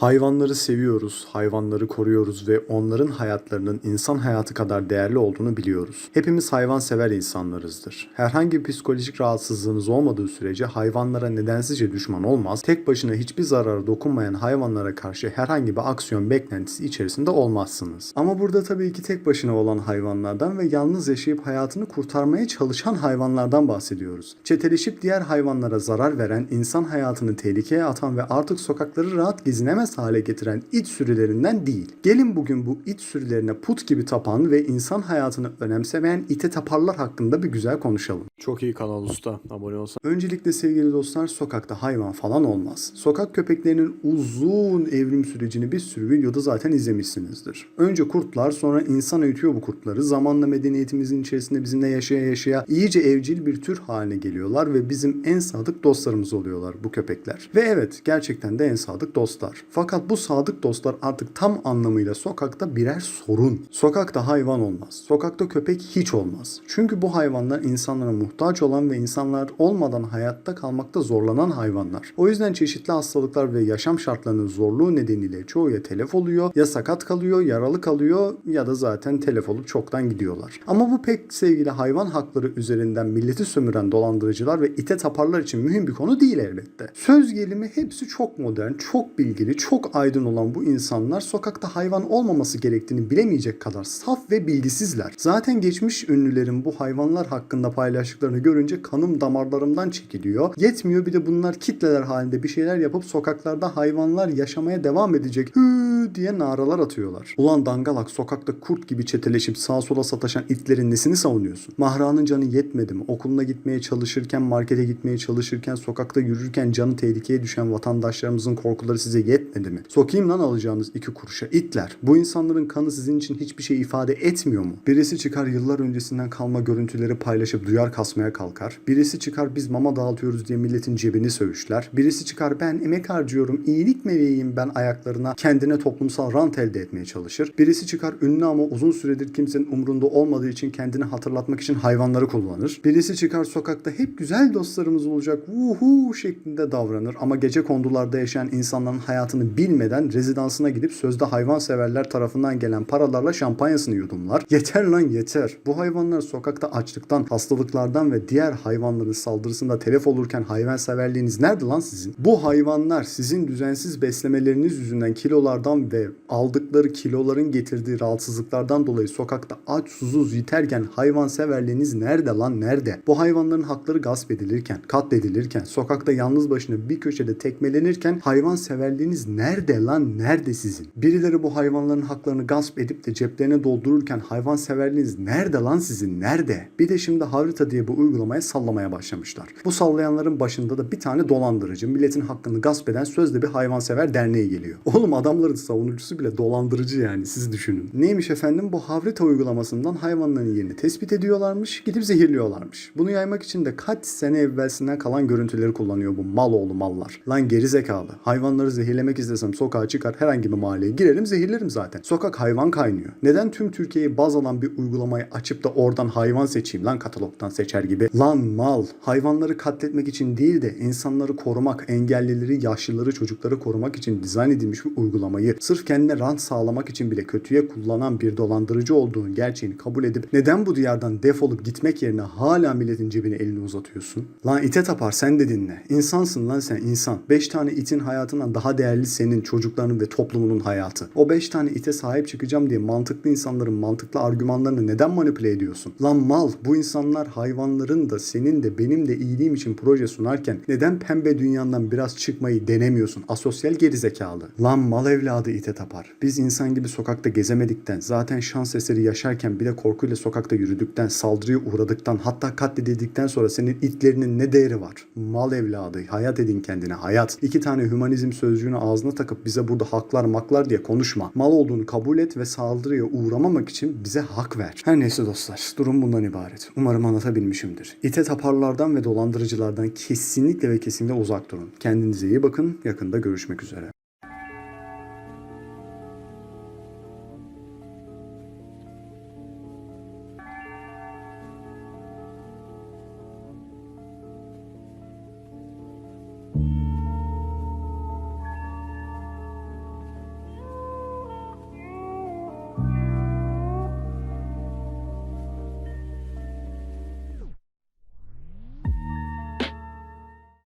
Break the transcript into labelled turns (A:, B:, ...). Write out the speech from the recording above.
A: Hayvanları seviyoruz, hayvanları koruyoruz ve onların hayatlarının insan hayatı kadar değerli olduğunu biliyoruz. Hepimiz hayvansever insanlarızdır. Herhangi bir psikolojik rahatsızlığınız olmadığı sürece hayvanlara nedensizce düşman olmaz, tek başına hiçbir zarara dokunmayan hayvanlara karşı herhangi bir aksiyon beklentisi içerisinde olmazsınız. Ama burada tabii ki tek başına olan hayvanlardan ve yalnız yaşayıp hayatını kurtarmaya çalışan hayvanlardan bahsediyoruz. Çeteleşip diğer hayvanlara zarar veren, insan hayatını tehlikeye atan ve artık sokakları rahat gezinemez hale getiren it sürülerinden değil. Gelin bugün bu it sürülerine put gibi tapan ve insan hayatını önemsemeyen ite taparlar hakkında bir güzel konuşalım. Çok iyi kanal usta. Abone olsan. Öncelikle sevgili dostlar sokakta hayvan falan olmaz. Sokak köpeklerinin uzun evrim sürecini bir sürü videoda zaten izlemişsinizdir. Önce kurtlar sonra insan öğütüyor bu kurtları. Zamanla medeniyetimizin içerisinde bizimle yaşaya yaşaya iyice evcil bir tür haline geliyorlar ve bizim en sadık dostlarımız oluyorlar bu köpekler. Ve evet gerçekten de en sadık dostlar. Fakat bu sadık dostlar artık tam anlamıyla sokakta birer sorun. Sokakta hayvan olmaz. Sokakta köpek hiç olmaz. Çünkü bu hayvanlar insanlara muhtaç olan ve insanlar olmadan hayatta kalmakta zorlanan hayvanlar. O yüzden çeşitli hastalıklar ve yaşam şartlarının zorluğu nedeniyle çoğu ya telef oluyor, ya sakat kalıyor, yaralı kalıyor ya da zaten telef olup çoktan gidiyorlar. Ama bu pek sevgili hayvan hakları üzerinden milleti sömüren dolandırıcılar ve ite taparlar için mühim bir konu değil elbette. Söz gelimi hepsi çok modern, çok bilgili, çok aydın olan bu insanlar sokakta hayvan olmaması gerektiğini bilemeyecek kadar saf ve bilgisizler. Zaten geçmiş ünlülerin bu hayvanlar hakkında paylaştıklarını görünce kanım damarlarımdan çekiliyor. Yetmiyor bir de bunlar kitleler halinde bir şeyler yapıp sokaklarda hayvanlar yaşamaya devam edecek hü diye naralar atıyorlar. Ulan dangalak sokakta kurt gibi çeteleşip sağa sola sataşan itlerin nesini savunuyorsun? Mahranın canı yetmedi mi? Okuluna gitmeye çalışırken, markete gitmeye çalışırken, sokakta yürürken canı tehlikeye düşen vatandaşlarımızın korkuları size yetmedi mi? Sokayım lan alacağınız iki kuruşa. İtler. Bu insanların kanı sizin için hiçbir şey ifade etmiyor mu? Birisi çıkar yıllar öncesinden kalma görüntüleri paylaşıp duyar kasmaya kalkar. Birisi çıkar biz mama dağıtıyoruz diye milletin cebini söğüşler. Birisi çıkar ben emek harcıyorum, iyilik meleğiyim ben ayaklarına kendine toplumsal rant elde etmeye çalışır. Birisi çıkar ünlü ama uzun süredir kimsenin umrunda olmadığı için kendini hatırlatmak için hayvanları kullanır. Birisi çıkar sokakta hep güzel dostlarımız olacak vuhu şeklinde davranır ama gece kondularda yaşayan insanların hayatını bilmeden rezidansına gidip sözde hayvanseverler tarafından gelen paralarla şampanyasını yudumlar. Yeter lan yeter. Bu hayvanlar sokakta açlıktan, hastalıklardan ve diğer hayvanların saldırısında telef olurken hayvanseverliğiniz nerede lan sizin? Bu hayvanlar sizin düzensiz beslemeleriniz yüzünden kilolardan ve aldıkları kiloların getirdiği rahatsızlıklardan dolayı sokakta aç susuz yiterken hayvanseverliğiniz nerede lan nerede? Bu hayvanların hakları gasp edilirken, katledilirken, sokakta yalnız başına bir köşede tekmelenirken hayvanseverliğiniz nerede lan nerede sizin? Birileri bu hayvanların haklarını gasp edip de ceplerine doldururken hayvanseverliğiniz nerede lan sizin nerede? Bir de şimdi Havrita diye bu uygulamaya sallamaya başlamışlar. Bu sallayanların başında da bir tane dolandırıcı, milletin hakkını gasp eden sözde bir hayvansever derneği geliyor. Oğlum adamların savunucusu bile dolandırıcı yani siz düşünün. Neymiş efendim bu Havrita uygulamasından hayvanların yerini tespit ediyorlarmış, gidip zehirliyorlarmış. Bunu yaymak için de kaç sene evvelsinden kalan görüntüleri kullanıyor bu mal oğlu mallar. Lan geri zekalı. Hayvanları zehirlemek istesem sokağa çıkar herhangi bir mahalleye girerim zehirlerim zaten. Sokak hayvan kaynıyor. Neden tüm Türkiye'yi baz alan bir uygulamayı açıp da oradan hayvan seçeyim lan katalogdan seçer gibi. Lan mal. Hayvanları katletmek için değil de insanları korumak, engellileri, yaşlıları, çocukları korumak için dizayn edilmiş bir uygulamayı sırf kendine rant sağlamak için bile kötüye kullanan bir dolandırıcı olduğun gerçeğini kabul edip neden bu diyardan defolup gitmek yerine hala milletin cebine elini uzatıyorsun? Lan ite tapar sen de dinle. İnsansın lan sen insan. 5 tane itin hayatından daha değerli senin çocuklarının ve toplumunun hayatı. O 5 tane ite sahip çıkacağım diye mantıklı insanların mantıklı argümanlarını neden manipüle ediyorsun? Lan mal bu insanlar hayvanların da senin de benim de iyiliğim için proje sunarken neden pembe dünyandan biraz çıkmayı denemiyorsun? Asosyal gerizekalı. Lan mal evladı ite tapar. Biz insan gibi sokakta gezemedikten, zaten şans eseri yaşarken bir de korkuyla sokakta yürüdükten, saldırıya uğradıktan, hatta katledildikten sonra senin itlerinin ne değeri var? Mal evladı. Hayat edin kendine hayat. İki tane hümanizm sözcüğünü ağzına takıp bize burada haklar maklar diye konuşma. Mal olduğunu kabul et ve saldırıya uğramamak için bize hak ver. Her neyse dostlar durum bundan ibaret. Umarım anlatabilmişimdir. İte taparlardan ve dolandırıcılardan kesinlikle ve kesinlikle uzak durun. Kendinize iyi bakın. Yakında görüşmek üzere.